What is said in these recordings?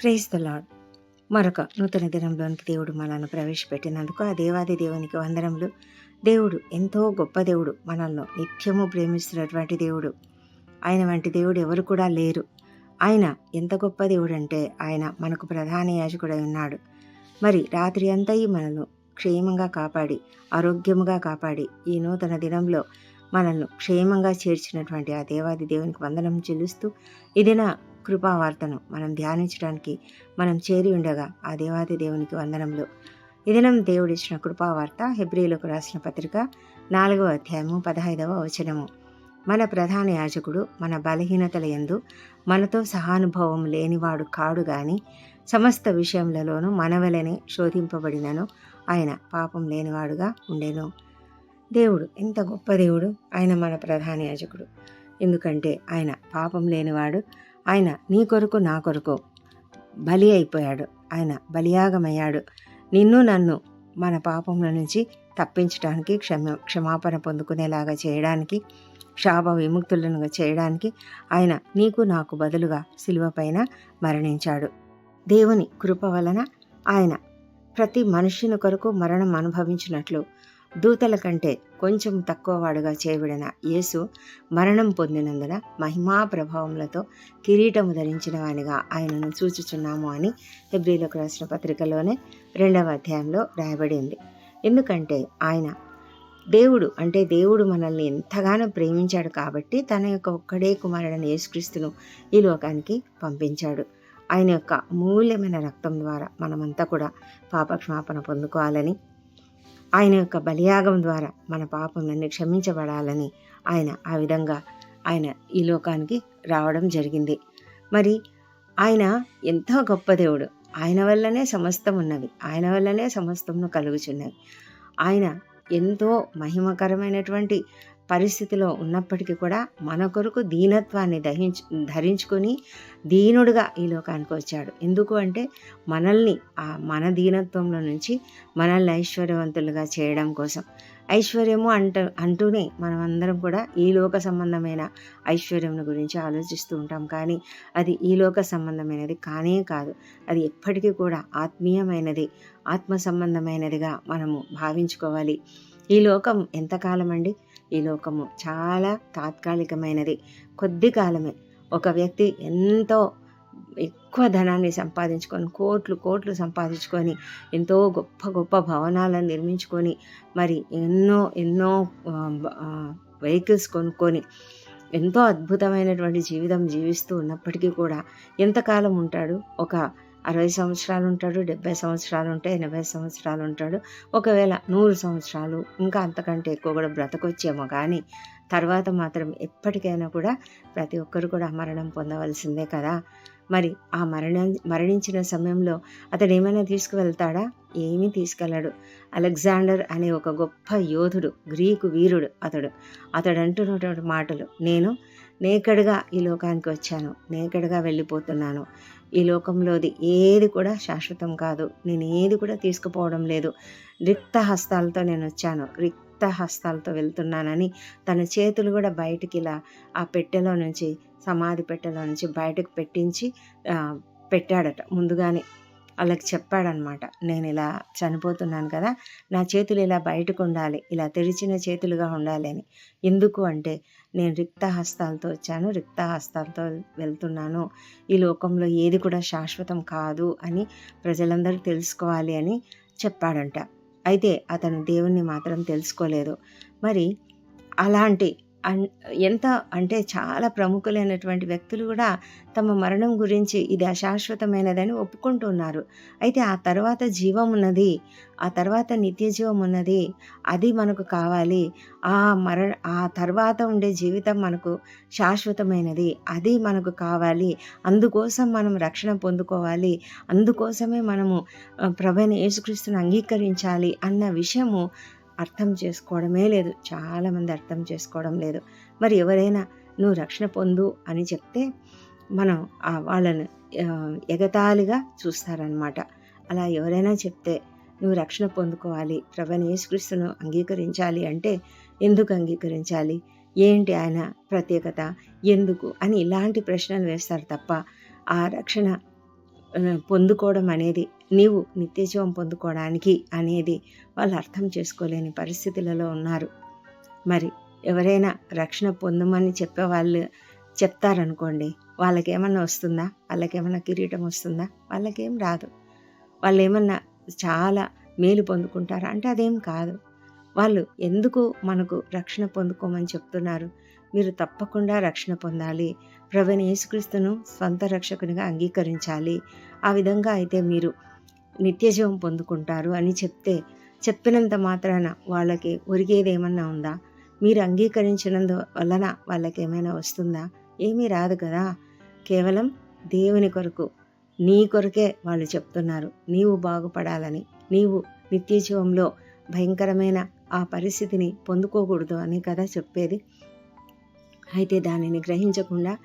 Praise the lord మరొక నూతన దినంలోనికి దేవుడు మనల్ని ప్రవేశపెట్టినందుకు ఆ దేవాది దేవునికి వందనములు. దేవుడు ఎంతో గొప్ప దేవుడు మనల్ని నిత్యము ప్రేమిస్తున్నటువంటి దేవుడు. ఆయన వంటి దేవుడు ఎవరు కూడా లేరు. ఆయన ఎంత గొప్ప దేవుడు అంటే ఆయన మనకు ప్రధాన యాజకుడై ఉన్నాడు. మరి రాత్రి అంతయు మనల్ని క్షేమంగా కాపాడి ఆరోగ్యముగా కాపాడి ఈ నూతన దినంలో మనల్ని క్షేమంగా చేర్చినటువంటి ఆ దేవాది దేవునికి వందనం చెల్లిస్తూ ఇదిన కృపావార్తను మనం ధ్యానించడానికి మనం చేరి ఉండగా ఆ దేవాది దేవునికి వందనములు. ఇదనం దేవుడిచ్చిన కృపావార్త హెబ్రిలకు రాసిన పత్రిక నాలుగవ అధ్యాయము పదహైదవ వచనము. మన ప్రధాన యాజకుడు మన బలహీనతల యందు మనతో సహానుభవం లేనివాడు కాడు గాని సమస్త విషయములలోనూ మనవలనే శోధింపబడినను ఆయన పాపం లేనివాడుగా ఉండెను. దేవుడు ఎంత గొప్ప దేవుడు ఆయన మన ప్రధాన యాజకుడు. ఎందుకంటే ఆయన పాపం లేనివాడు ఆయన నీ కొరకు నా కొరకు బలి అయిపోయాడు. ఆయన బలియాగమయ్యాడు. నిన్ను నన్ను మన పాపముల నుంచి తప్పించడానికి క్షమ క్షమాపణ పొందుకునేలాగా చేయడానికి శాప విముక్తులను చేయడానికి ఆయన నీకు నాకు బదులుగా శిలువపైన మరణించాడు. దేవుని కృప వలన ఆయన ప్రతి మనుషుని కొరకు మరణం అనుభవించినట్లు దూతల కంటే కొంచెం తక్కువ వాడుగా చేయబడిన యేసు మరణం పొందినందున మహిమా ప్రభావములతో కిరీటము ధరించిన వానిగా ఆయనను సూచిస్తున్నాము అని హెబ్రిలకు రాసిన పత్రికలోనే రెండవ అధ్యాయంలో రాయబడి ఉంది. ఎందుకంటే ఆయన దేవుడు అంటే దేవుడు మనల్ని ఎంతగానో ప్రేమించాడు కాబట్టి తన యొక్క ఒక్కడే కుమారుడని యేసుక్రీస్తును ఈ లోకానికి పంపించాడు. ఆయన యొక్క మూల్యమైన రక్తం ద్వారా మనమంతా కూడా పాపక్షమాపణ పొందుకోవాలని ఆయన యొక్క బలియాగం ద్వారా మన పాపములన్నీ క్షమించబడాలని ఆయన ఆ విధంగా ఆయన ఈ లోకానికి రావడం జరిగింది. మరి ఆయన ఎంతో గొప్ప దేవుడు. ఆయన వల్లనే సమస్తం ఉన్నవి. ఆయన వల్లనే సమస్తమును కలుగుచున్నవి. ఆయన ఎంతో మహిమకరమైనటువంటి పరిస్థితిలో ఉన్నప్పటికీ కూడా మన కొరకు దీనత్వాన్ని దహించు ధరించుకొని దీనుడుగా ఈ లోకానికి వచ్చాడు. ఎందుకు అంటే మనల్ని ఆ మన దీనత్వంలో నుంచి మనల్ని ఐశ్వర్యవంతులుగా చేయడం కోసం. ఐశ్వర్యము అంట అంటూనే మనమందరం కూడా ఈ లోక సంబంధమైన ఐశ్వర్యం గురించి ఆలోచిస్తూ ఉంటాం. కానీ అది ఈ లోక సంబంధమైనది కానే కాదు. అది ఎప్పటికీ కూడా ఆత్మీయమైనది ఆత్మ సంబంధమైనదిగా మనము భావించుకోవాలి. ఈ లోకం ఎంతకాలం అండి ఈ లోకము చాలా తాత్కాలికమైనది. కొద్ది కాలమే. ఒక వ్యక్తి ఎంతో ఎక్కువ ధనాన్ని సంపాదించుకొని కోట్లు కోట్లు సంపాదించుకొని ఎంతో గొప్ప గొప్ప భవనాలను నిర్మించుకొని మరి ఎన్నో ఎన్నో వెహికల్స్ కొనుక్కొని ఎంతో అద్భుతమైనటువంటి జీవితం జీవిస్తూ ఉన్నప్పటికీ కూడా ఎంతకాలం ఉంటాడు? ఒక అరవై సంవత్సరాలు ఉంటాడు డెబ్బై సంవత్సరాలు ఉంటాయి ఎనభై సంవత్సరాలు ఉంటాడు. ఒకవేళ నూరు సంవత్సరాలు ఇంకా అంతకంటే ఎక్కువ కూడా బ్రతకొచ్చేమో కానీ తర్వాత మాత్రం ఎప్పటికైనా కూడా ప్రతి ఒక్కరు కూడా మరణం పొందవలసిందే కదా. మరి ఆ మరణ మరణించిన సమయంలో అతడు ఏమైనా తీసుకువెళ్తాడా? ఏమీ తీసుకెళ్ళాడు. అలెగ్జాండర్ అనే ఒక గొప్ప యోధుడు గ్రీకు వీరుడు అతడు. అతడు అంటున్నటువంటి మాటలు నేను నేకడుగా ఈ లోకానికి వచ్చాను నేకడుగా వెళ్ళిపోతున్నాను. ఈ లోకంలోది ఏది కూడా శాశ్వతం కాదు. నేను ఏది కూడా తీసుకుపోవడం లేదు. రిక్త హస్తాలతో నేను వచ్చాను రిక్త హస్తాలతో వెళ్తున్నానని తన చేతులు కూడా బయటికి ఇలా ఆ పెట్టెలో నుంచి సమాధి పెట్టెలో నుంచి బయటకు పెట్టించి పెట్టాడట. ముందుగానే వాళ్ళకి చెప్పాడనమాట. నేను ఇలా చనిపోతున్నాను కదా నా చేతులు ఇలా బయటకు ఉండాలి ఇలా తెరిచిన చేతులుగా ఉండాలి అని. ఎందుకు అంటే నేను రిక్త హస్తాలతో వచ్చాను రిక్త హస్తాలతో వెళ్తున్నాను. ఈ లోకంలో ఏది కూడా శాశ్వతం కాదు అని ప్రజలందరూ తెలుసుకోవాలి అని చెప్పాడంట. అయితే అతను దేవుణ్ణి మాత్రం తెలుసుకోలేదు. మరి అలాంటి ఎంత అంటే చాలా ప్రముఖులైనటువంటి వ్యక్తులు కూడా తమ మరణం గురించి ఇది అశాశ్వతమైనదని ఒప్పుకుంటున్నారు. అయితే ఆ తర్వాత జీవం ఉన్నది ఆ తర్వాత నిత్య జీవం ఉన్నది అది మనకు కావాలి. ఆ మర ఆ తర్వాత ఉండే జీవితం మనకు శాశ్వతమైనది అది మనకు కావాలి. అందుకోసం మనం రక్షణ పొందుకోవాలి. అందుకోసమే మనము ప్రభుని యేసుక్రీస్తుని అంగీకరించాలి అన్న విషయము అర్థం చేసుకోవడమే లేదు. చాలామంది అర్థం చేసుకోవడం లేదు. మరి ఎవరైనా నువ్వు రక్షణ పొందు అని చెప్తే మనం వాళ్ళను ఎగతాళిగా చూస్తారనమాట అలా ఎవరైనా చెప్తే నువ్వు రక్షణ పొందుకోవాలి ప్రభని యేసుక్రీస్తును అంగీకరించాలి అంటే ఎందుకు అంగీకరించాలి? ఏంటి ఆయన ప్రత్యేకత? ఎందుకు? అని ఇలాంటి ప్రశ్నలు వేస్తారు తప్ప ఆ రక్షణ పొందుకోవడం అనేది నీవు నిత్యజీవం పొందుకోవడానికి అనేది వాళ్ళు అర్థం చేసుకోలేని పరిస్థితులలో ఉన్నారు. మరి ఎవరైనా రక్షణ పొందమని చెప్పే వాళ్ళు చెప్తారనుకోండి వాళ్ళకేమన్నా వస్తుందా? వాళ్ళకేమన్నా కిరీటం వస్తుందా? వాళ్ళకేం రాదు. వాళ్ళు ఏమన్నా చాలా మేలు పొందుకుంటారా? అంటే అదేం కాదు. వాళ్ళు ఎందుకు మనకు రక్షణ పొందుకోమని చెప్తున్నారు? మీరు తప్పకుండా రక్షణ పొందాలి. ప్రభుని యేసుక్రీస్తును స్వంత రక్షకునిగా అంగీకరించాలి. ఆ విధంగా అయితే మీరు నిత్యజీవం పొందుకుంటారు అని చెప్తే చెప్పినంత మాత్రాన వాళ్ళకి ఒరిగేదేమన్నా ఉందా? మీరు అంగీకరించినందు వలన వాళ్ళకి ఏమైనా వస్తుందా? ఏమీ రాదు కదా. కేవలం దేవుని కొరకు నీ కొరకే వాళ్ళు చెప్తున్నారు. నీవు బాగుపడాలని నీవు నిత్యజీవంలో భయంకరమైన ఆ పరిస్థితిని పొందుకోకూడదు అని కదా చెప్పేది. అయితే దానిని గ్రహించకుండా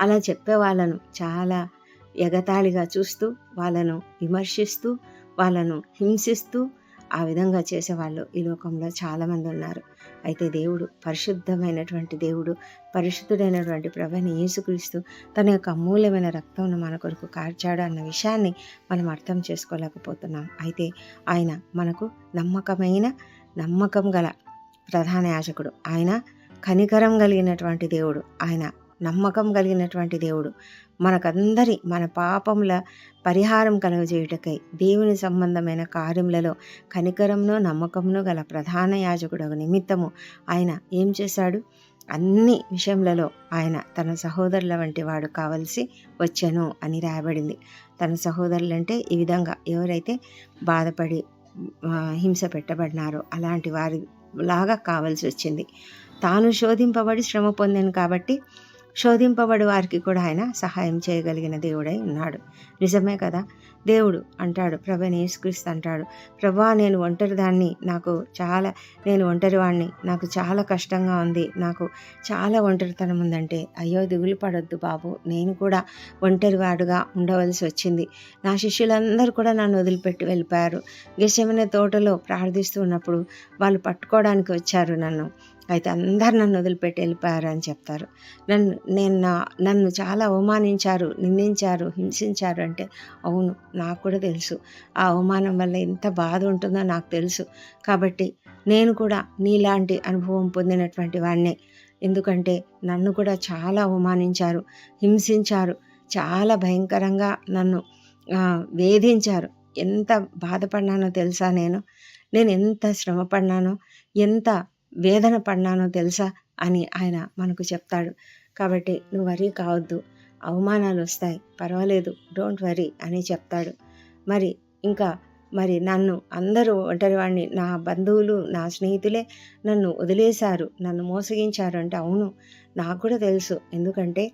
అలా చెప్పే వాళ్ళను చాలా ఎగతాళిగా చూస్తూ వాళ్ళను విమర్శిస్తూ వాళ్ళను హింసిస్తూ ఆ విధంగా చేసేవాళ్ళు ఈ లోకంలో చాలామంది ఉన్నారు. అయితే దేవుడు పరిశుద్ధమైనటువంటి దేవుడు పరిశుద్ధుడైనటువంటి ప్రభుని యేసుక్రీస్తు తన యొక్క అమూల్యమైన రక్తంను మన కొరకు కార్చాడు అన్న విషయాన్ని మనం అర్థం చేసుకోలేకపోతున్నాం. అయితే ఆయన మనకు నమ్మకమైన నమ్మకం గల ప్రధాన యాజకుడు. ఆయన కనికరం కలిగినటువంటి దేవుడు. ఆయన నమ్మకం కలిగినటువంటి దేవుడు. మనకందరి మన పాపముల పరిహారం కలుగజేయుటకై దేవుని సంబంధమైన కార్యములలో కనికరంను నమ్మకమును గల ప్రధాన యాజకుడు నిమిత్తము ఆయన ఏం చేశాడు? అన్ని విషయములలో ఆయన తన సహోదరుల వంటి వాడు కావలసి వచ్చాను అని రాయబడింది. తన సహోదరులంటే ఈ విధంగా ఎవరైతే బాధపడి హింస పెట్టబడినారో అలాంటి వారి లాగా కావాల్సి వచ్చింది. తాను శోధింపబడి శ్రమ పొందాను కాబట్టి శోధింపబడి వారికి కూడా ఆయన సహాయం చేయగలిగిన దేవుడై ఉన్నాడు. నిజమే కదా? దేవుడు అంటాడు ప్రభ నేసుక్రీస్తు అంటాడు. ప్రభా నేను ఒంటరి దాన్ని నాకు చాలా నేను ఒంటరి వాడిని నాకు చాలా కష్టంగా ఉంది నాకు చాలా ఒంటరితనం ఉందంటే అయ్యో దిగులు పడొద్దు బాబు. నేను కూడా ఒంటరివాడుగా ఉండవలసి వచ్చింది. నా శిష్యులందరూ కూడా నన్ను వదిలిపెట్టి వెళ్ళిపోయారు. గెసెమనే తోటలో ప్రార్థిస్తూ ఉన్నప్పుడు వాళ్ళు పట్టుకోవడానికి వచ్చారు నన్ను. అయితే అందరు నన్ను వదిలిపెట్టి వెళ్ళిపోయారు అని చెప్తారు. నన్ను నేను నన్ను చాలా అవమానించారు నిందించారు హింసించారు అంటే అవును నాకు కూడా తెలుసు. ఆ అవమానం వల్ల ఎంత బాధ ఉంటుందో నాకు తెలుసు. కాబట్టి నేను కూడా నీలాంటి అనుభవం పొందినటువంటి వాడినే ఎందుకంటే నన్ను కూడా చాలా అవమానించారు హింసించారు చాలా భయంకరంగా నన్ను వేధించారు. ఎంత బాధపడినానో తెలుసా నేను? నేను ఎంత శ్రమపడినానో ఎంత వేదన పడినానో తెలుసా అని ఆయన మనకు చెప్తాడు. కాబట్టి నువ్వు వరీ కావద్దు. అవమానాలు వస్తాయి. పర్వాలేదు. డోంట్ వరీ అని చెప్తాడు. మరి ఇంకా మరి నన్ను అందరూ ఒంటరివాడిని నా బంధువులు నా స్నేహితులే నన్ను వదిలేశారు. నన్ను మోసగించారు అంటే అవును. నాకు కూడా తెలుసు. ఎందుకంటే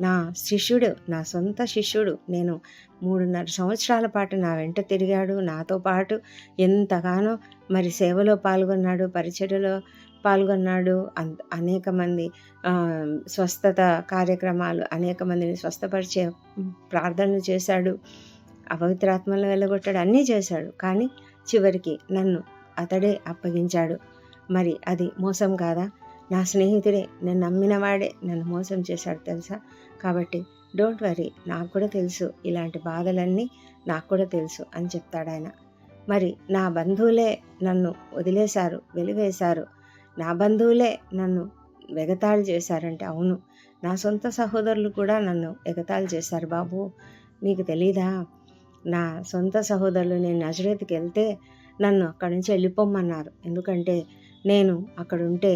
నా శిష్యుడు నా సొంత శిష్యుడు నేను మూడున్నర సంవత్సరాల పాటు నా వెంట తిరిగాడు. నాతో పాటు ఎంతగానో మరి సేవలో పాల్గొన్నాడు పరిచయలో పాల్గొన్నాడు. అన్- అనేక మంది స్వస్థత కార్యక్రమాలు అనేక మందిని స్వస్థపరిచే ప్రార్థనలు చేశాడు. అపవిత్రాత్మలను వెళ్ళగొట్టాడు అన్నీ చేశాడు. కానీ చివరికి నన్ను అతడే అప్పగించాడు. మరి అది మోసం కాదా? నా స్నేహితుడే నేను నమ్మినవాడే నన్ను మోసం చేశాడు తెలుసా? కాబట్టి డోంట్ వరీ నాకు కూడా తెలుసు ఇలాంటి బాధలన్నీ నాకు కూడా తెలుసు అని చెప్తాడు ఆయన మరి నా బంధువులే నన్ను వదిలేశారు వెలివేశారు. నా బంధువులే నన్ను ఎగతాళి చేశారంటే అవును. నా సొంత సహోదరులు కూడా నన్ను ఎగతాళి చేశారు బాబు. నీకు తెలీదా? నా సొంత సహోదరులు నేను నజరేతికి వెళ్తే నన్ను అక్కడి నుంచి వెళ్ళిపోమన్నారు ఎందుకంటే నేను అక్కడ ఉంటే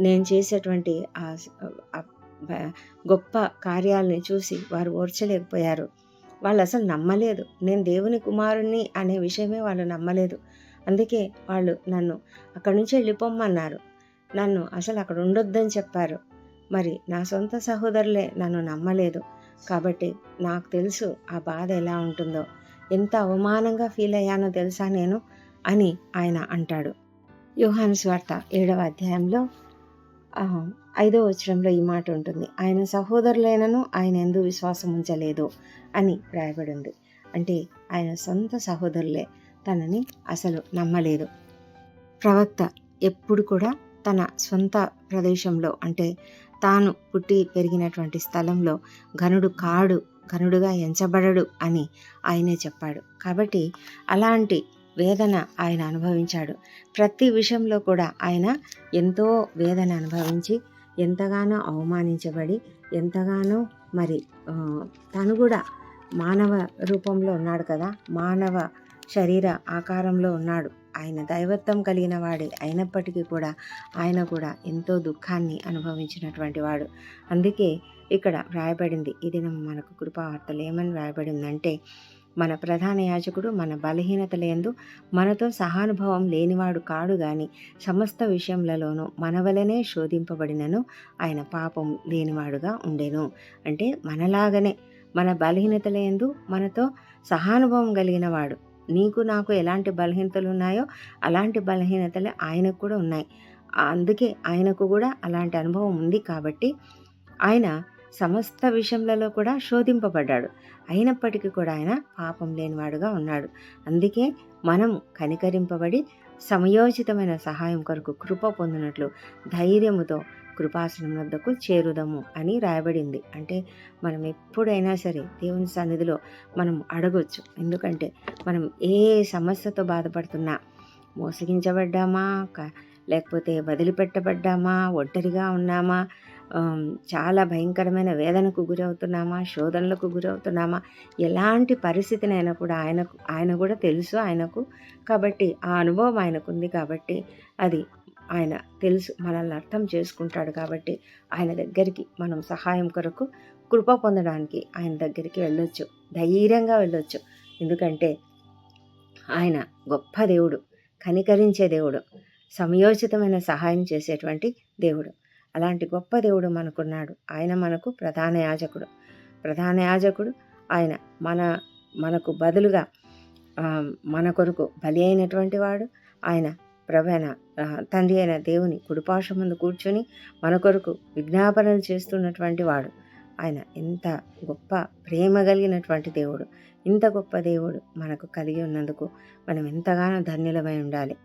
నేను చేసేటువంటి ఆ గొప్ప కార్యాలని చూసి వారు ఓర్చలేకపోయారు. వాళ్ళు అసలు నమ్మలేదు. నేను దేవుని కుమారుణ్ణి అనే విషయమే వాళ్ళు నమ్మలేదు. అందుకే వాళ్ళు నన్ను అక్కడి నుంచి వెళ్ళిపోమ్మన్నారు. నన్ను అసలు అక్కడ ఉండొద్దని చెప్పారు. మరి నా సొంత సహోదరులే నన్ను నమ్మలేదు. కాబట్టి నాకు తెలుసు ఆ బాధ ఎలా ఉంటుందో. ఎంత అవమానంగా ఫీల్ అయ్యానో తెలుసా నేను? అని ఆయన అంటాడు. యోహాను స్వార్త ఏడవ అధ్యాయంలో ఐదో ఐదవ వచనంలో ఈ మాట ఉంటుంది. ఆయన సహోదరులైనను ఆయన ఎందు విశ్వాసం ఉంచలేదు అని రాయబడింది. అంటే ఆయన సొంత సహోదరులే. తనని అసలు నమ్మలేదు. ప్రవక్త ఎప్పుడు కూడా తన సొంత ప్రదేశంలో అంటే తాను పుట్టి పెరిగినటువంటి స్థలంలో ఘనుడు కాడు ఘనుడుగా ఎంచబడడు అని ఆయనే చెప్పాడు. కాబట్టి అలాంటి వేదన ఆయన అనుభవించాడు. ప్రతి విషయంలో కూడా ఆయన ఎంతో వేదన అనుభవించి ఎంతగానో అవమానించబడి ఎంతగానో మరి తను కూడా మానవ రూపంలో ఉన్నాడు కదా. మానవ శరీర ఆకారంలో ఉన్నాడు. ఆయన దైవత్వం కలిగిన వాడే అయినప్పటికీ కూడా ఆయన కూడా ఎంతో దుఃఖాన్ని అనుభవించినటువంటి వాడు. అందుకే ఇక్కడ వ్రాయబడింది ఇది మనకు కృపావార్తలు ఏమని వ్రాయబడిందంటే మన ప్రధాన యాజకుడు మన బలహీనతలందు మనతో సహానుభవం లేనివాడు కాడు గాని సమస్త విషయములలోనూ మన వలనే శోధింపబడినను ఆయన పాపం లేనివాడుగా ఉండెను. అంటే మనలాగనే మన బలహీనతలందు మనతో సహానుభవం కలిగిన వాడు. నీకు నాకు ఎలాంటి బలహీనతలు ఉన్నాయో అలాంటి బలహీనతలు ఆయనకు కూడా ఉన్నాయి. అందుకే ఆయనకు కూడా అలాంటి అనుభవం ఉంది కాబట్టి ఆయన సమస్త విషయంలో కూడా శోధింపబడ్డాడు. అయినప్పటికీ కూడా ఆయన పాపం లేనివాడుగా ఉన్నాడు. అందుకే మనం కనికరింపబడి సమయోచితమైన సహాయం కొరకు కృప పొందినట్లు ధైర్యముతో కృపాసనం వద్దకు చేరుదము అని రాయబడింది. అంటే మనం ఎప్పుడైనా సరే దేవుని సన్నిధిలో మనం అడగొచ్చు. ఎందుకంటే మనం ఏ సమస్యతో బాధపడుతున్నా మోసగించబడ్డామా? లేకపోతే వదిలిపెట్టబడ్డామా? ఒంటరిగా ఉన్నామా? చాలా భయంకరమైన వేదనకు గురవుతున్నామా? శోధనలకు గురవుతున్నామా? ఎలాంటి పరిస్థితినైనా కూడా ఆయనకు ఆయన కూడా తెలుసు ఆయనకు. కాబట్టి ఆ అనుభవం ఆయనకుంది కాబట్టి అది ఆయన తెలుసు మనల్ని అర్థం చేసుకుంటాడు కాబట్టి ఆయన దగ్గరికి మనం సహాయం కొరకు కృప పొందడానికి ఆయన దగ్గరికి వెళ్ళొచ్చు ధైర్యంగా వెళ్ళొచ్చు. ఎందుకంటే ఆయన గొప్ప దేవుడు కనికరించే దేవుడు సమయోచితమైన సహాయం చేసేటువంటి దేవుడు. అలాంటి గొప్ప దేవుడు మనకున్నాడు. ఆయన మనకు ప్రధాన యాజకుడు. ప్రధాన యాజకుడు ఆయన మన మనకు బదులుగా మన కొరకు బలి అయినటువంటి వాడు. ఆయన ప్రవైన తండ్రి అయిన దేవుని కుడిపాశ ముందు కూర్చొని మన కొరకు విజ్ఞాపనలు చేస్తున్నటువంటి వాడు. ఆయన ఎంత గొప్ప ప్రేమ కలిగినటువంటి దేవుడు. ఇంత గొప్ప దేవుడు మనకు కలిగి ఉన్నందుకు మనం ఎంతగానో ధన్యులమై ఉండాలి.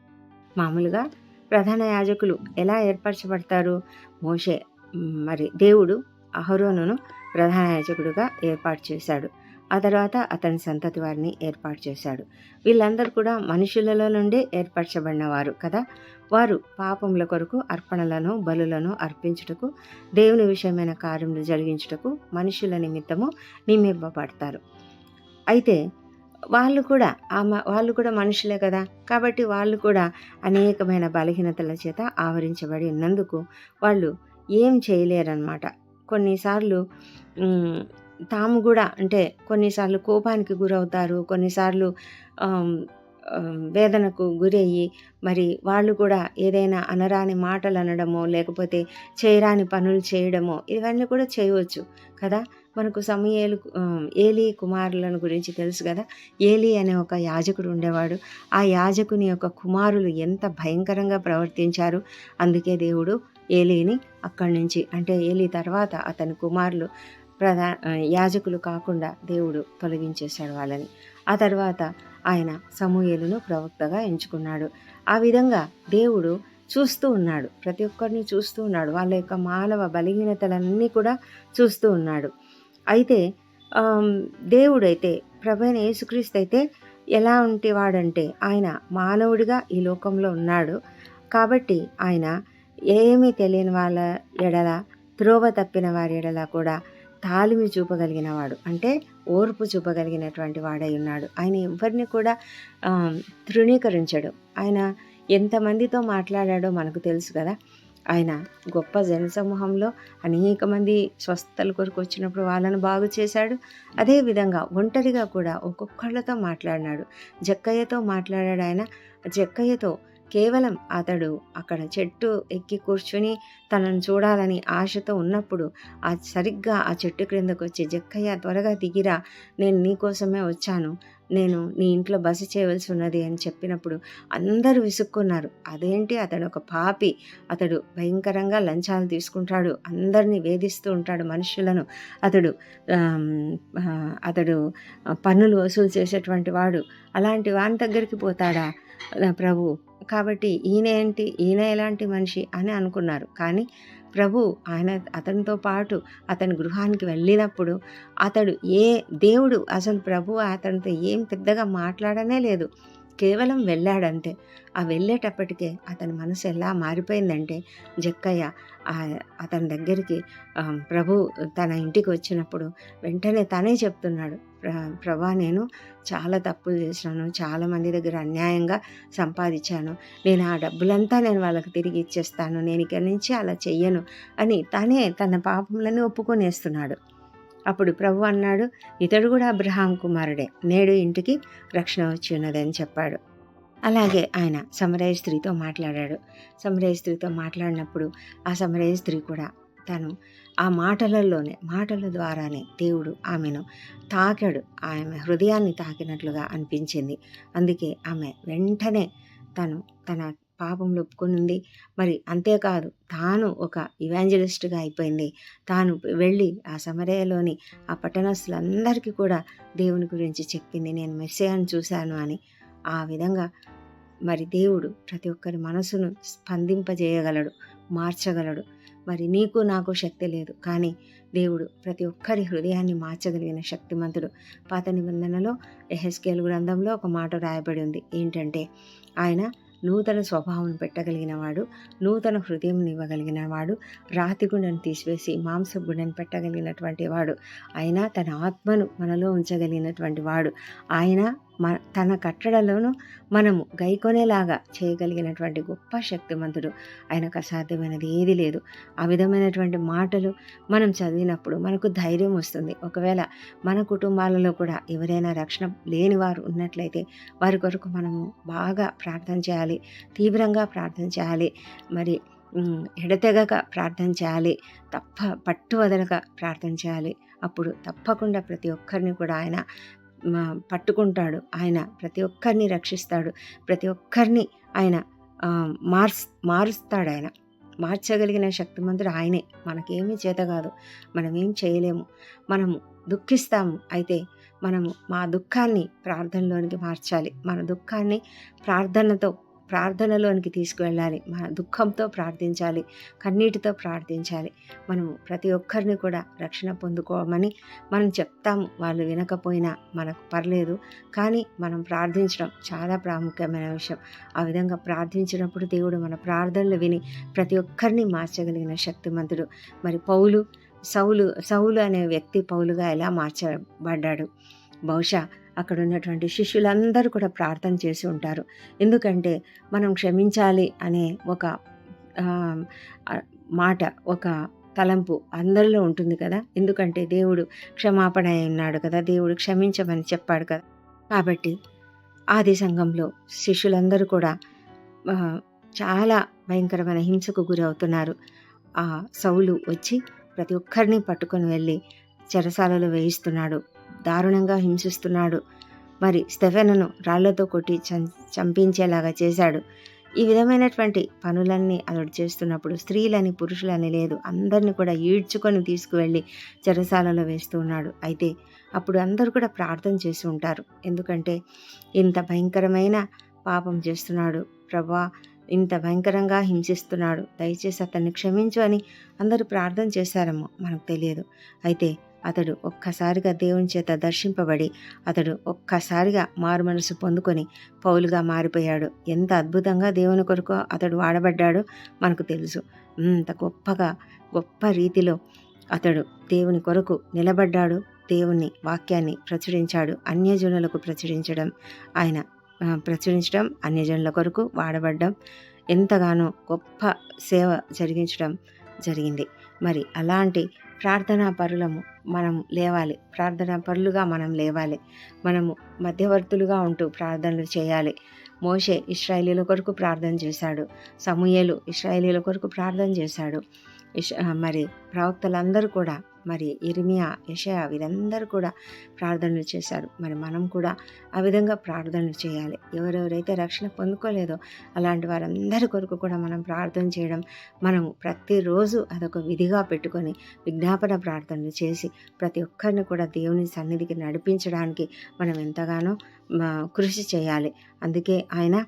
మామూలుగా ప్రధాన యాజకులు ఎలా ఏర్పరచబడతారు? మోషే మరి దేవుడు అహరోనును ప్రధాన యాజకుడుగా ఏర్పాటు చేశాడు. ఆ తర్వాత అతని సంతతి వారిని ఏర్పాటు చేశాడు. వీళ్ళందరూ కూడా మనుషులలో నుండే ఏర్పరచబడినవారు కదా. వారు పాపముల కొరకు అర్పణలను బలులను అర్పించుటకు దేవుని విషయమైన కార్యములు జరిగించుటకు మనుషుల నిమిత్తము నియమింపబడతారు. అయితే వాళ్ళు కూడా ఆ వాళ్ళు కూడా మనుషులే కదా. కాబట్టి వాళ్ళు కూడా అనేకమైన బలహీనతల చేత ఆవరించబడి ఉన్నందుకు వాళ్ళు ఏం చేయలేరన్నమాట. కొన్నిసార్లు తాము కూడా అంటే కొన్నిసార్లు కోపానికి గురవుతారు కొన్నిసార్లు వేదనకు గురయ్యి మరి వాళ్ళు కూడా ఏదైనా అనరాని మాటలు అనడమో లేకపోతే చేయరాని పనులు చేయడమో ఇవన్నీ కూడా చేయవచ్చు కదా? మనకు సమయేలు ఏలి కుమారులను గురించి తెలుసు కదా? ఏలి అనే ఒక యాజకుడు ఉండేవాడు. ఆ యాజకుని యొక్క కుమారులు ఎంత భయంకరంగా ప్రవర్తించారు. అందుకే దేవుడు ఏలీని అక్కడి నుంచి అంటే ఏలి తర్వాత అతని కుమారులు ప్రధా యాజకులు కాకుండా దేవుడు తొలగించేశాడు వాళ్ళని. ఆ తర్వాత ఆయన సమూహలను ప్రవక్తగా ఎంచుకున్నాడు. ఆ విధంగా దేవుడు చూస్తూ ఉన్నాడు. ప్రతి ఒక్కరిని చూస్తూ ఉన్నాడు. వాళ్ళ యొక్క మానవ బలహీనతలన్నీ కూడా చూస్తూ ఉన్నాడు. అయితే దేవుడైతే ప్రభైన యేసుక్రీస్తు అయితే ఎలా ఉంటేవాడంటే ఆయన మానవుడిగా ఈ లోకంలో ఉన్నాడు. కాబట్టి ఆయన ఏమీ తెలియని వాళ్ళ ఎడల త్రోవ తప్పిన వారి ఎడల కూడా తాలిమి చూపగలిగిన వాడు అంటే ఓర్పు చూపగలిగినటువంటి వాడై ఉన్నాడు. ఆయన ఎవరిని కూడా తృణీకరించడు. ఆయన ఎంతమందితో మాట్లాడాడో మనకు తెలుసు కదా. ఆయన గొప్ప జనసమూహంలో అనేక మంది స్వస్థతల కొరకు వచ్చినప్పుడు వాళ్ళను బాగు చేశాడు. అదేవిధంగా ఒంటరిగా కూడా ఒక్కొక్కళ్ళతో మాట్లాడినాడు. జక్కయ్యతో మాట్లాడాడు ఆయన. జక్కయ్యతో కేవలం అతడు అక్కడ చెట్టు ఎక్కి కూర్చుని తనను చూడాలని ఆశతో ఉన్నప్పుడు ఆ సరిగ్గా ఆ చెట్టు క్రిందకు వచ్చి జక్కయ్య త్వరగా దిగిరా నేను నీకోసమే వచ్చాను. నేను నీ ఇంట్లో బస చేయవలసి ఉన్నది అని చెప్పినప్పుడు అందరూ విసుక్కున్నారు. అదేంటి? అతడు ఒక పాపి. అతడు భయంకరంగా లంచాలు తీసుకుంటాడు. అందరినీ వేధిస్తూ ఉంటాడు మనుషులను. అతడు అతడు పన్నులు వసూలు చేసేటువంటి వాడు. అలాంటి వాని దగ్గరికి పోతాడా? ప్రభు కాబట్టి ఈయన ఏంటి? ఈయన ఎలాంటి మనిషి అని అనుకున్నారు. కానీ ప్రభు ఆయన అతనితో పాటు అతని గృహానికి వెళ్ళినప్పుడు అతడు ఏ దేవుడు అసలు ప్రభు అతనితో ఏం పెద్దగా మాట్లాడనే లేదు. కేవలం వెళ్ళాడంతే. ఆ వెళ్ళేటప్పటికే అతని మనసు ఎలా మారిపోయిందంటే జక్కయ్య అతని దగ్గరికి ప్రభు తన ఇంటికి వచ్చినప్పుడు వెంటనే తనే చెప్తున్నాడు ప్రభా నేను చాలా తప్పులు చేసినాను చాలా మంది దగ్గర అన్యాయంగా సంపాదించాను నేను ఆ డబ్బులంతా నేను వాళ్ళకి తిరిగి ఇచ్చేస్తాను నేను ఇక్కడి నుంచి అలా చెయ్యను అని తనే తన పాపములను ఒప్పుకొనేస్తున్నాడు. అప్పుడు ప్రభు అన్నాడు ఇతడు కూడా అబ్రహాం కుమారుడే నేడు ఇంటికి రక్షణ వచ్చి ఉన్నదని చెప్పాడు. అలాగే ఆయన సమరయ స్త్రీతో మాట్లాడాడు. సమరయ స్త్రీతో మాట్లాడినప్పుడు ఆ సమరయ స్త్రీ కూడా తను ఆ మాటలలోనే మాటల ద్వారానే దేవుడు ఆమెను తాకాడు. ఆమె హృదయాన్ని తాకినట్లుగా అనిపించింది. అందుకే ఆమె వెంటనే తను తన పాపంలో ఒప్పుకొనుంది. మరి అంతేకాదు తాను ఒక ఇవాంజలిస్ట్గా అయిపోయింది. తాను వెళ్ళి ఆ సమరయలోని ఆ పట్టణస్తులందరికీ కూడా దేవుని గురించి చెప్పింది. నేను మెస్సేయాన్ని చూశాను అని ఆ విధంగా మరి దేవుడు ప్రతి ఒక్కరి మనసును స్పందింపజేయగలడు మార్చగలడు. మరి నీకు నాకు శక్తి లేదు కానీ దేవుడు ప్రతి ఒక్కరి హృదయాన్ని మార్చగలిగిన శక్తిమంతుడు. పాత నిబంధనలో ఎహెస్కేల్ గ్రంథంలో ఒక మాట రాయబడి ఉంది. ఏంటంటే ఆయన నూతన స్వభావం పెట్టగలిగిన వాడు నూతన హృదయం ఇవ్వగలిగిన వాడు రాతి గుండెను తీసివేసి మాంస గుండెను పెట్టగలిగినటువంటి వాడు ఆయన తన ఆత్మను మనలో ఉంచగలిగినటువంటి వాడు. ఆయన మన తన కట్టడలోనూ మనము గైకొనేలాగా చేయగలిగినటువంటి గొప్ప శక్తిమంతుడు. ఆయనకు అసాధ్యమైనది ఏది లేదు. ఆ విధమైనటువంటి మాటలు మనం చదివినప్పుడు మనకు ధైర్యం వస్తుంది. ఒకవేళ మన కుటుంబాలలో కూడా ఎవరైనా రక్షణ లేని వారు ఉన్నట్లయితే వారి కొరకు మనము బాగా ప్రార్థన చేయాలి. తీవ్రంగా ప్రార్థన చేయాలి. మరి ఎడతెగక ప్రార్థన చేయాలి. తప్ప పట్టు వదలక ప్రార్థన చేయాలి. అప్పుడు తప్పకుండా ప్రతి ఒక్కరిని కూడా ఆయన పట్టుకుంటాడు. ఆయన ప్రతి ఒక్కరిని రక్షిస్తాడు. ప్రతి ఒక్కరిని ఆయన మార్స్ మారుస్తాడు ఆయన. మార్చగలిగిన శక్తిమంతుడు ఆయనే. మనకేమీ చేత కాదు. మనం ఏం చేయలేము. మనము దుఃఖిస్తాము. అయితే మనము మా దుఃఖాన్ని ప్రార్థనలోనికి మార్చాలి. మన దుఃఖాన్ని ప్రార్థనతో ప్రార్థనలోనికి తీసుకువెళ్ళాలి. మన దుఃఖంతో ప్రార్థించాలి. కన్నీటితో ప్రార్థించాలి. మనము ప్రతి ఒక్కరిని కూడా రక్షణ పొందుకోమని మనం చెప్తాము. వాళ్ళు వినకపోయినా మనకు పర్లేదు. కానీ మనం ప్రార్థించడం చాలా ప్రాముఖ్యమైన విషయం. ఆ విధంగా ప్రార్థించినప్పుడు దేవుడు మన ప్రార్థనలు విని ప్రతి ఒక్కరిని మార్చగలిగిన శక్తిమంతుడు. మరి పౌలు సౌలు సౌలు అనే వ్యక్తి పౌలుగా ఎలా మార్చబడ్డాడు? బహుశా అక్కడ ఉన్నటువంటి శిష్యులందరూ కూడా ప్రార్థన చేసి ఉంటారు. ఎందుకంటే మనం క్షమించాలి అనే ఒక మాట ఒక తలంపు అందరిలో ఉంటుంది కదా. ఎందుకంటే దేవుడు క్షమాపణ అయి ఉన్నాడు కదా. దేవుడు క్షమించమని చెప్పాడు కదా. కాబట్టి ఆది సంఘంలో శిష్యులందరూ కూడా చాలా భయంకరమైన హింసకు గురవుతున్నారు. ఆ సౌలు వచ్చి ప్రతి ఒక్కరిని పట్టుకొని వెళ్ళి చెరసాలలో వేయిస్తున్నాడు. దారుణంగా హింసిస్తున్నాడు. మరి స్టెఫెనను రాళ్ళతో కొట్టి చం చంపించేలాగా చేశాడు. ఈ విధమైనటువంటి పనులన్నీ అతడు చేస్తున్నప్పుడు స్త్రీలని పురుషులని లేదు అందరిని కూడా ఈడ్చుకొని తీసుకువెళ్ళి చెరసాలలో వేస్తూ ఉన్నాడు. అయితే అప్పుడు అందరూ కూడా ప్రార్థన చేసి ఉంటారు. ఎందుకంటే ఇంత భయంకరమైన పాపం చేస్తున్నాడు. ప్రభా ఇంత భయంకరంగా హింసిస్తున్నాడు. దయచేసి అతన్ని క్షమించు అని అందరూ ప్రార్థన చేశారేమో మనకు తెలియదు. అయితే అతడు ఒక్కసారిగా దేవుని చేత దర్శింపబడి అతడు ఒక్కసారిగా మారు మనసు పొందుకొని పౌలుగా మారిపోయాడు. ఎంత అద్భుతంగా దేవుని కొరకు అతడు వాడబడ్డాడో మనకు తెలుసు. అంత గొప్పగా గొప్ప రీతిలో అతడు దేవుని కొరకు నిలబడ్డాడు దేవుని వాక్యాన్ని ప్రచురించాడు అన్యజనులకు ప్రచురించడం ఆయన ప్రచురించడం అన్యజనుల కొరకు వాడబడ్డం ఎంతగానో గొప్ప సేవ జరిగించడం జరిగింది. మరి అలాంటి ప్రార్థనా పరులము మనం లేవాలి. ప్రార్థనా పరులుగా మనం లేవాలి. మనము మధ్యవర్తులుగా ఉంటూ ప్రార్థనలు చేయాలి. మోషే ఇస్రాయేలీల కొరకు ప్రార్థన చేశాడు. సమూయేలు ఇస్రాయేలీల కొరకు ప్రార్థన చేశాడు. మరి ప్రవక్తలందరూ కూడా మరి ఇరిమియా యషయా వీరందరూ కూడా ప్రార్థనలు చేశారు. మరి మనం కూడా ఆ విధంగా ప్రార్థనలు చేయాలి. ఎవరెవరైతే రక్షణ పొందుకోలేదో అలాంటి వారందరి కొరకు కూడా మనం ప్రార్థన చేయడం మనం ప్రతిరోజు అదొక విధిగా పెట్టుకొని విజ్ఞాపన ప్రార్థనలు చేసి ప్రతి ఒక్కరిని కూడా దేవుని సన్నిధికి నడిపించడానికి మనం ఎంతగానో కృషి చేయాలి. అందుకే ఆయన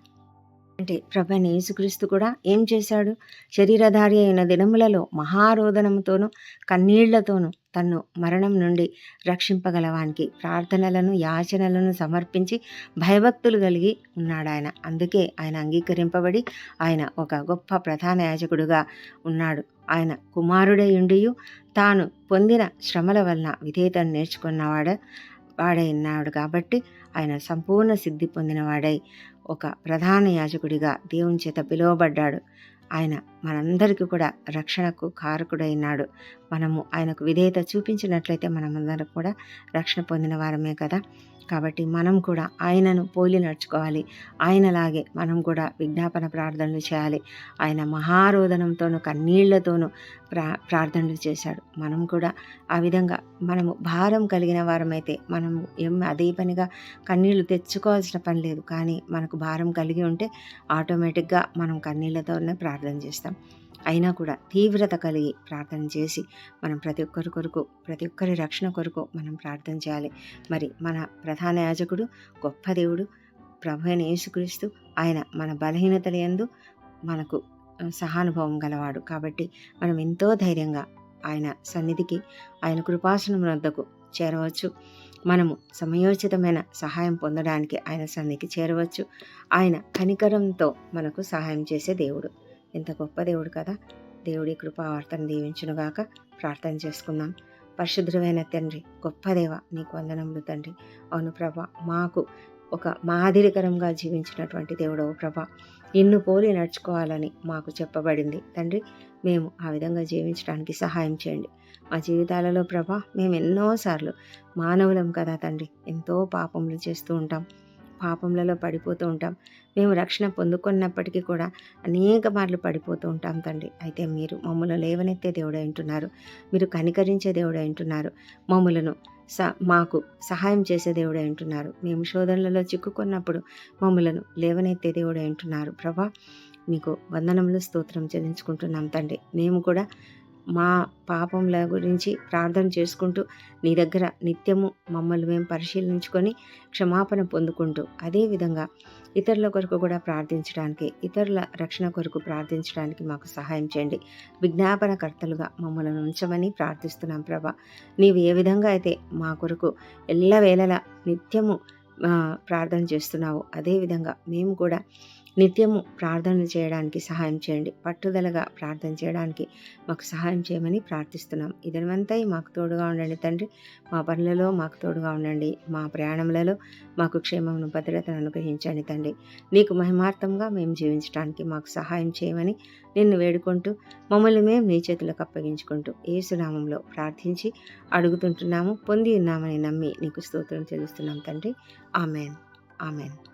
అంటే ప్రభైన యేసుక్రీస్తు కూడా ఏం చేశాడు? శరీరధారి అయిన దినములలో మహారోదనముతోనూ కన్నీళ్ళతోనూ తన్ను మరణం నుండి రక్షింపగలవానికి ప్రార్థనలను యాచనలను సమర్పించి భయభక్తులు కలిగి ఉన్నాడు ఆయన. అందుకే ఆయన అంగీకరింపబడి ఆయన ఒక గొప్ప ప్రధాన యాజకుడుగా ఉన్నాడు. ఆయన కుమారుడై ఉండియు తాను పొందిన శ్రమల వలన విధేయతను నేర్చుకున్నవాడు వాడై ఉన్నాడు కాబట్టి ఆయన సంపూర్ణ సిద్ధి పొందినవాడై ఒక ప్రధాన యాజకుడిగా దేవుని చేత పిలువబడ్డాడు. ఆయన మనందరికీ కూడా రక్షణకు కారకుడైనాడు. మనము ఆయనకు విధేయత చూపించినట్లయితే మనమందరం కూడా రక్షణ పొందిన వారమే కదా. కాబట్టి మనం కూడా ఆయనను పోలి నడుచుకోవాలి. ఆయనలాగే మనం కూడా విజ్ఞాపన ప్రార్థనలు చేయాలి. ఆయన మహారోదనంతోనూ కన్నీళ్ళతోనూ ప్రా ప్రార్థనలు చేశాడు. మనం కూడా ఆ విధంగా మనము భారం కలిగిన వారమైతే మనం ఏం అదే పనిగా కన్నీళ్ళు తెచ్చుకోవాల్సిన పని లేదు. కానీ మనకు భారం కలిగి ఉంటే ఆటోమేటిక్గా మనం కన్నీళ్ళతోనే ప్రార్థన చేస్తాం. అయినా కూడా తీవ్రత కలిగి ప్రార్థన చేసి మనం ప్రతి ఒక్కరి కొరకు ప్రతి ఒక్కరి రక్షణ కొరకు మనం ప్రార్థన చేయాలి. మరి మన ప్రధాన యాజకుడు గొప్ప దేవుడు ప్రభు అయిన యేసుక్రీస్తు ఆయన మన బలహీనతల యందు మనకు సహానుభవం గలవాడు. కాబట్టి మనం ఎంతో ధైర్యంగా ఆయన సన్నిధికి ఆయన కృపాసనం వద్దకు చేరవచ్చు. మనము సమయోచితమైన సహాయం పొందడానికి ఆయన సన్నిధికి చేరవచ్చు. ఆయన కనికరంతో మనకు సహాయం చేసే దేవుడు. ఎంత గొప్ప దేవుడు కదా! దేవుడి కృపావార్తను దీవించునుగాక ప్రార్థన చేసుకుందాం. పరిశుద్ధమైన తండ్రి గొప్ప దేవ నీకు వందనములు తండ్రి. అవును ప్రభ మాకు ఒక మాదిరికరంగా జీవించినటువంటి దేవుడవు ప్రభ. నిన్ను పోలి నడుచుకోవాలని మాకు చెప్పబడింది. తండ్రి మేము ఆ విధంగా జీవించడానికి సహాయం చేయండి. మా జీవితాలలో ప్రభా మేము ఎన్నోసార్లు మానవులం కదా తండ్రి ఎంతో పాపములు చేస్తూ ఉంటాం. పాపములలో పడిపోతూ ఉంటాం. మేము రక్షణ పొందుకున్నప్పటికీ కూడా అనేక మార్లు పడిపోతూ ఉంటాం తండ్రి. అయితే మీరు మమ్మల్ని లేవనెత్తే దేవుడు అంటున్నారు మీరు కనికరించే దేవుడు అంటున్నారు మమ్మలను స మాకు సహాయం చేసే దేవుడే అంటున్నారు మేము శోధనలలో చిక్కుకున్నప్పుడు మమ్మలను లేవనెత్తే దేవుడే అంటున్నారు ప్రభా మీకు వందనములు స్తోత్రం చెల్లించుకుంటున్నాం తండ్రి. మేము కూడా మా పాపంల గురించి ప్రార్థన చేసుకుంటూ నీ దగ్గర నిత్యము మమ్మల్ని మేము పరిశీలించుకొని క్షమాపణ పొందుకుంటూ అదేవిధంగా ఇతరుల కొరకు కూడా ప్రార్థించడానికి ఇతరుల రక్షణ కొరకు ప్రార్థించడానికి మాకు సహాయం చేయండి. విజ్ఞాపనకర్తలుగా మమ్మల్ని ఉంచమని ప్రార్థిస్తున్నాం ప్రభా. నీవు ఏ విధంగా అయితే మా కొరకు ఎల్లవేళలా నిత్యము ప్రార్థన చేస్తున్నావు అదేవిధంగా మేము కూడా నిత్యము ప్రార్థన చేయడానికి సహాయం చేయండి. పట్టుదలగా ప్రార్థన చేయడానికి మాకు సహాయం చేయమని ప్రార్థిస్తున్నాం. ఇదనవంతా మాకు తోడుగా ఉండండి తండ్రి. మా పనులలో మాకు తోడుగా ఉండండి. మా ప్రయాణములలో మాకు క్షేమమును భద్రతను అనుగ్రహించండి తండ్రి. నీకు మహిమార్థంగా మేము జీవించడానికి మాకు సహాయం చేయమని నిన్ను వేడుకుంటూ మమ్మల్ని మేము నీ చేతులకు అప్పగించుకుంటూ ఏసునామంలో ప్రార్థించి అడుగుతుంటున్నాము. పొంది ఉన్నామని నమ్మి నీకు స్తోత్రం చెల్లిస్తున్నాం తండ్రి. ఆమెన్. ఆమెన్.